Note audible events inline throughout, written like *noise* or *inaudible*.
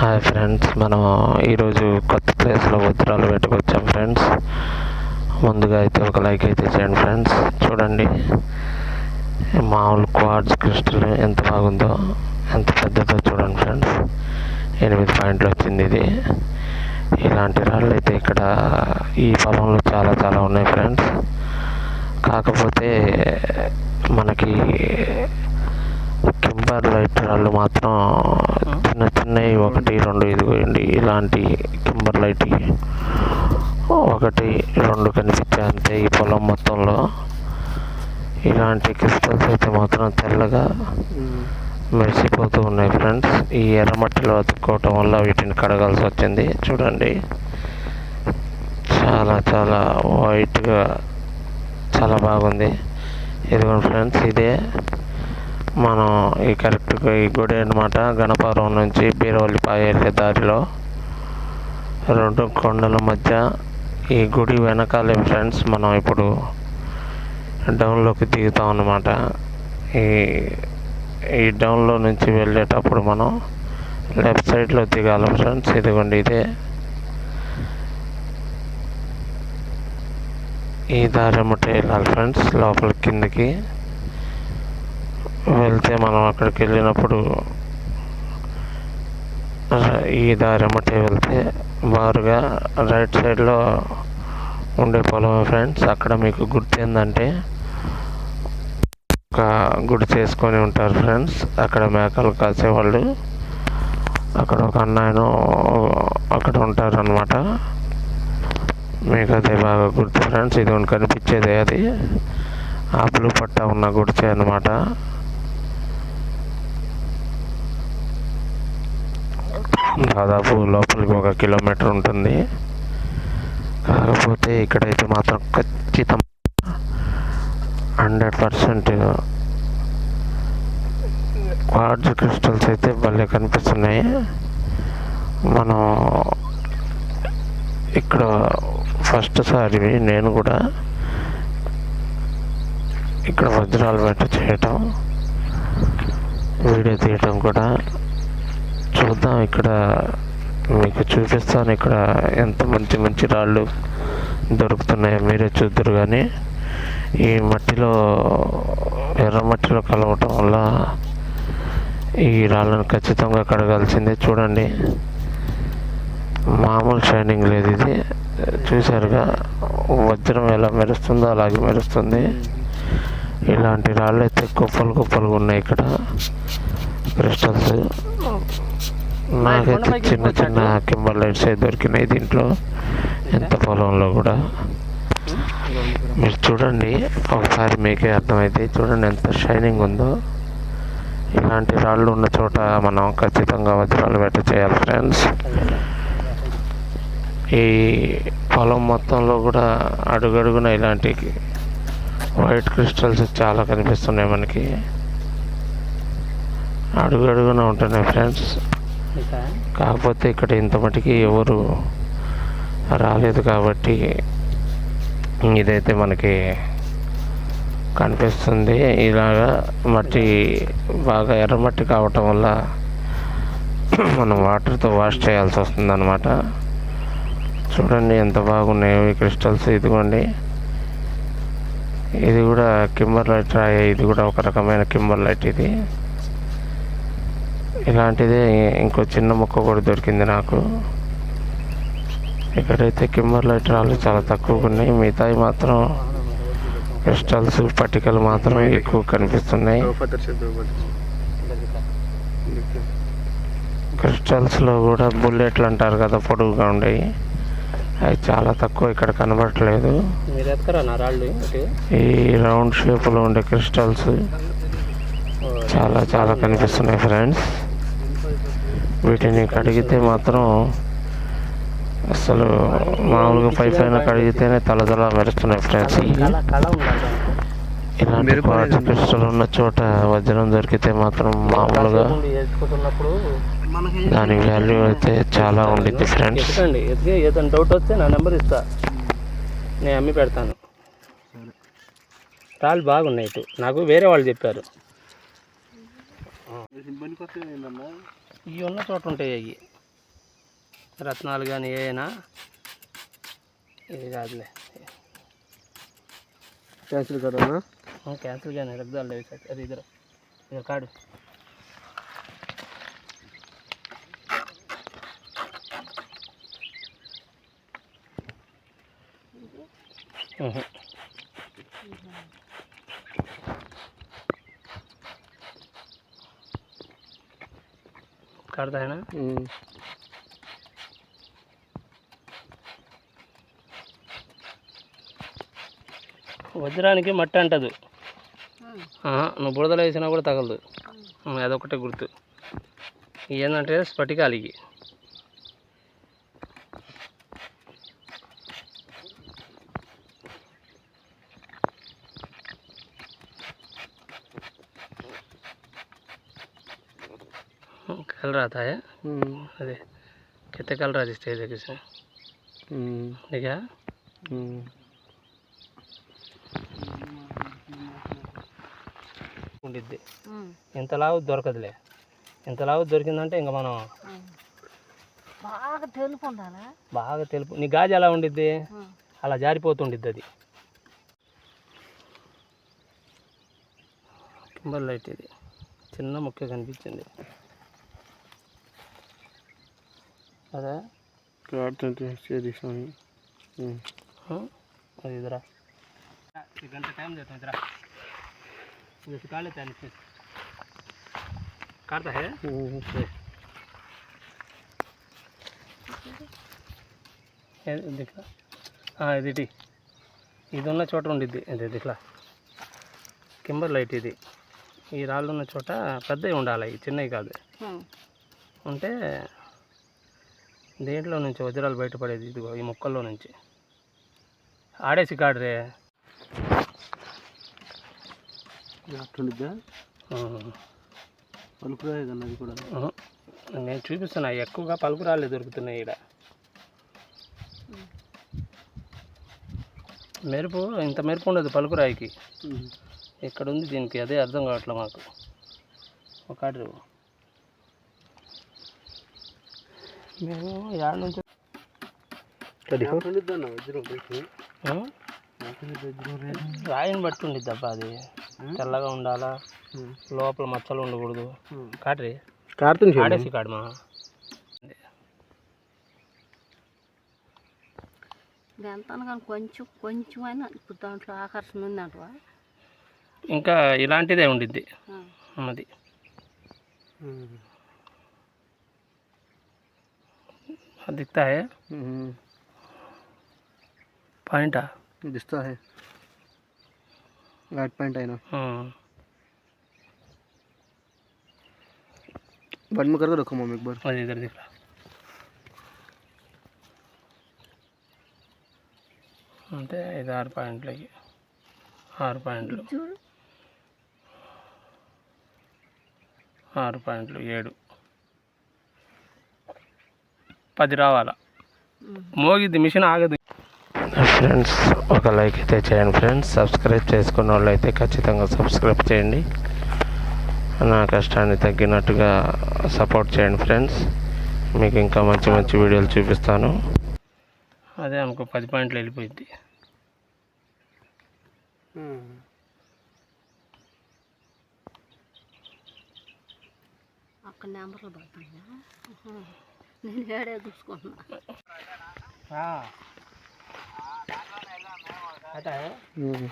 Hi friends మనం ఈరోజు కొత్త ప్లేస్లో ఉత్తరాలు పెట్టుకొచ్చాం ఫ్రెండ్స్ ముందుగా అయితే ఒక లైక్ అయితే చేయండి ఫ్రెండ్స్ చూడండి. మామూలు క్వార్ట్స్ క్రిస్టల్ ఎంత బాగుందో ఎంత పెద్దదో చూడండి ఫ్రెండ్స్ ఎనిమిది పాయింట్లు వచ్చింది ఇది. ఇలాంటి రాళ్ళు అయితే ఇక్కడ ఈ పొలంలో చాలా చాలా ఉన్నాయి ఫ్రెండ్స్ కాకపోతే మనకి పేపర్ లైట్ రాళ్ళు మాత్రం చిన్న చిన్నవి ఒకటి రెండు ఇదిగోండి ఇలాంటి కింబర్ లైట్ ఒకటి రెండు కనిపించే అంతే ఈ పొలం మొత్తంలో. ఇలాంటి క్రిస్టల్స్ అయితే మాత్రం తెల్లగా మెరిసిపోతూ ఉన్నాయి ఫ్రెండ్స్. ఈ ఎర్రమట్టిలో అతుక్కోవటం వల్ల వీటిని కడగాల్సి వచ్చింది. చూడండి. చాలా చాలా వైట్గా చాలా బాగుంది. ఇదిగోండి ఫ్రెండ్స్ ఇదే. మనం ఈ కరెక్ట్గా ఈ గుడి అనమాట గణపురం నుంచి బీరవల్లిపాయ వెళ్ళే దారిలో రెండు కొండల మధ్య ఈ గుడి వెనకాలే ఫ్రెండ్స్ మనం ఇప్పుడు డౌన్లోకి దిగుతాం అన్నమాట. ఈ ఈ డౌన్లో నుంచి వెళ్ళేటప్పుడు మనం లెఫ్ట్ సైడ్లో దిగాలి ఫ్రెండ్స్. ఇదిగోండి ఇదే. ఈ దారి అమ్మటే వెళ్ళాలి ఫ్రెండ్స్ లోపల కిందకి. వెళ్తే మనం అక్కడికి వెళ్ళినప్పుడు ఈ దారి అమ్మటే వెళ్తే బారుగా రైట్ సైడ్లో ఉండే పొలం ఫ్రెండ్స్ అక్కడ మీకు గుర్తు ఏంటంటే ఒక గుడి చేసుకొని ఉంటారు ఫ్రెండ్స్. అక్కడ మేకలు కాసేవాళ్ళు. అక్కడ ఒక అన్నాయను అక్కడ ఉంటారు అనమాట మీకు అదే బాగా గుర్తు ఫ్రెండ్స్ ఇది ఒకటి కనిపించేదే అది. ఆపులు పట్ట ఉన్న గుడిచే అనమాట దాదాపు లోపలికి ఒక కిలోమీటర్ ఉంటుంది. కాకపోతే ఇక్కడైతే మాత్రం ఖచ్చితం హండ్రెడ్ పర్సెంట్ క్వార్జ్ క్రిస్టల్స్ అయితే భలే కనిపిస్తున్నాయి. మనం ఇక్కడ ఫస్ట్ సారి నేను కూడా ఇక్కడ వజ్రాలు పెట్ట చేయటం వీడియో తీయటం కూడా చూద్దాం ఇక్కడ మీకు చూపిస్తాను ఇక్కడ ఎంత మంచి మంచి రాళ్ళు దొరుకుతున్నాయో మీరే చూద్దరు కానీ ఈ మట్టిలో ఎర్ర మట్టిలో కలవటం వల్ల ఈ రాళ్ళను ఖచ్చితంగా కడగాల్సిందే. చూడండి. మామూలు షైనింగ్ లేదు ఇది. చూసారుగా వజ్రం ఎలా మెరుస్తుందో అలాగే మెరుస్తుంది. ఇలాంటి రాళ్ళు అయితే కుప్పలు కుప్పలుగా ఉన్నాయి ఇక్కడ. క్రిస్టల్స్. నాకైతే చిన్న చిన్న కింబర్ లైట్స్ అయితే దొరికినాయి దీంట్లో. ఎంత పొలంలో కూడా. మీరు చూడండి ఒకసారి మీకే అర్థమైతే చూడండి ఎంత షైనింగ్ ఉందో. ఇలాంటి రాళ్ళు ఉన్న చోట మనం ఖచ్చితంగా వజ్రాలు పెట్ట చేయాలి ఫ్రెండ్స్. ఈ పొలం మొత్తంలో కూడా అడుగడుగున ఇలాంటి వైట్ క్రిస్టల్స్ చాలా కనిపిస్తున్నాయి మనకి. అడుగడుగున ఉంటున్నాయి ఫ్రెండ్స్. కాకపోతే ఇక్కడ ఇంత మటుకి ఎవరు రాలేదు కాబట్టి ఇదైతే మనకి కనిపిస్తుంది. ఇలాగా మట్టి బాగా ఎర్రమట్టి కావటం వల్ల మనం వాటర్తో వాష్ చేయాల్సి వస్తుంది అనమాట చూడండి ఎంత బాగున్నాయో ఈ క్రిస్టల్స్ ఇదిగోండి. ఇది కూడా కింబర్ లైట్ రాయి ఇది కూడా ఒక రకమైన కింబర్ లైట్ ఇది. ఇలాంటిదే ఇంకో చిన్న మొక్క కూడా దొరికింది నాకు. ఇక్కడైతే లైట్ రాళ్ళు చాలా తక్కువగా ఉన్నాయి. మిగతాయి మాత్రం క్రిస్టల్స్ పట్టికలు మాత్రం ఎక్కువ కనిపిస్తున్నాయి. క్రిస్టల్స్లో కూడా బుల్లెట్లు అంటారు కదా పొడుగుగా ఉండేవి. అవి చాలా తక్కువ ఇక్కడ కనబడట్లేదు. ఈ రౌండ్ షేప్లో ఉండే క్రిస్టల్స్ చాలా చాలా కనిపిస్తున్నాయి ఫ్రెండ్స్. వీటిని కడిగితే మాత్రం అసలు మామూలుగా పై పైన కడిగితేనే తలతల మెరుస్తున్నాయి ఫ్రెండ్స్ కళ కళ ఉండాలి ఇలాంటి క్వార్ట్జ్ క్రిస్టల్ ఉన్న చోట వజ్రం దొరికితే మాత్రం మామూలుగా దాని వాల్యూ అయితే చాలా ఉండిద్ది ఫ్రెండ్స్ ఏదైనా డౌట్ వస్తే నా నెంబర్ ఇస్తా. నేను అమ్మి పెడతాను. రాళ్ళు బాగున్నాయి ఇటు. నాకు వేరే వాళ్ళు చెప్పారు. ఇవి ఉన్న చోట ఉంటాయి అవి. రత్నాలు కానీ ఏనా ఇది కాదులే. క్యాన్సిల్ కదన్నా క్యాన్సిల్ కానీ రగ్దాలు లేవు సార్. అది ఇద్దరు. ఇద్దరు కాడు. మ్మ్. काटता है ना వజ్రానికి మట్టి అంటదు ఆహా, నువ్వు బురదలో వేసినా కూడా తగలదు ఉమ్, అదొకటే గుర్తు ఏంటంటే స్ఫటికాలికి कल रहा था है अरे कितने कल रहा स्टेज है किसे देखा ఉండిద్ది ఇంత లావు దొరకదులే ఇంత లావు దొరికిందంటే ఇంకా మనం బాగా తెలుపు ఉండాలా బాగా తెలుపు నీ గాజు ఎలా ఉండిద్ది అలా జారిపోతుండిద్ది అది కింబర్ లైట్ ఇది చిన్న ముక్క కనిపించింది అదే ఆడుతుంటే చేసాను हाँ और इधर आ एक घंटा टाइम देता हूँ इधर आ जैसे काट लेता है नीचे काटता है ये। ये दिखला हाँ ఇది ఇటీ. ఇది ఉన్న చోట ఉండిద్ది ఇది దిక్లా కింబర్ లైట్ ఇది ఈ రాళ్ళు ఉన్న చోట పెద్దవి ఉండాలి ఈ చిన్నవి కాదు ఉంటే దేంట్లో నుంచి వజ్రాలు బయటపడేది? ఇదిగో ఈ మొక్కల్లో నుంచి. ఆడేసి కాడరే ఏదన్నా అది కూడా. నేను చూపిస్తున్నా ఎక్కువగా పలుకురాళ్ళే దొరుకుతున్నాయి ఇక్కడ మెరుపు ఇంత మెరుపు ఉండదు పలుకురాయికి. ఇక్కడ ఉంది దీనికి? అదే అర్థం కావట్లే మాకు. ఒక ఆర్డర్ మేము యాడ నుంచి రాయిని బట్టి ఉండిద్ది అబ్బా అది తెల్లగా ఉండాలా? లోపల మచ్చలు ఉండకూడదు. కాటరి. కారుతుంది ఆడేసి కాడమా? ఎంత కానీ కొంచెం కొంచెమైనా ఇప్పుడు దాంట్లో ఆకర్షణ ఉందంటవా? ఇంకా ఇలాంటిదే ఉండిద్ది. అది అది దిక్తా है పాయింటా दिखता है लाइट पॉइंट है ना बंद में करके रखो मम्मी एक बार అది ఇద్దరు దిక్లా అంటే ఇది ఆరు పాయింట్లకి ఆరు పాయింట్లు చూడు ఆరు పాయింట్లు ఏడు పది రావాలా? మోగిద్ది మిషన్ ఆగదు. ఫ్రెండ్స్ ఒక లైక్ అయితే చేయండి ఫ్రెండ్స్. సబ్స్క్రైబ్ చేసుకున్న వాళ్ళు అయితే ఖచ్చితంగా సబ్స్క్రైబ్ చేయండి. నా కష్టాన్ని తగ్గినట్టుగా సపోర్ట్ చేయండి ఫ్రెండ్స్. మీకు ఇంకా మంచి మంచి వీడియోలు చూపిస్తాను. అదే అనుకో పది పాయింట్లు వెళ్ళిపోయింది అక్కడ నెంబర్లు పడుతుందా. నేను ఏడే చూసుకుంటున్నా అయితే हम्म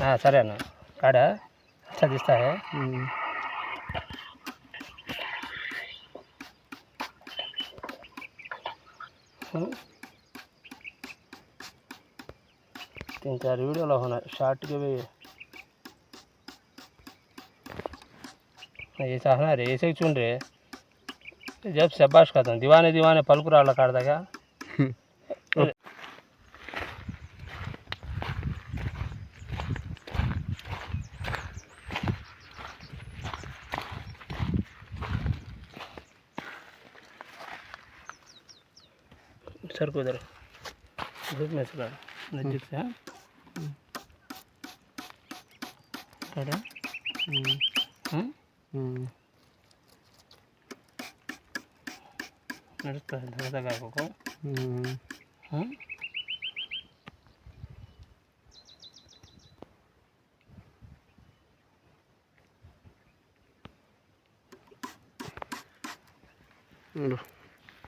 हाँ सर है ना कार्ड है अच्छा दिखता है हम्म। तीन चार वीडियो ला होना शॉर्ट के भी यायचं असणार रे यायचं चून रे। जब शब्बाश खातो दिवाने दिवाने पलकुरावला काढता *laughs* सर को इधर। धूप में सुखा नज़दीक से हाँ? हम्म। करें ನಡುತ್ತಾ ದೊಡ್ಡದಾಗ ಆಗಬೇಕು ಹ್ಞೂ ನೋಡು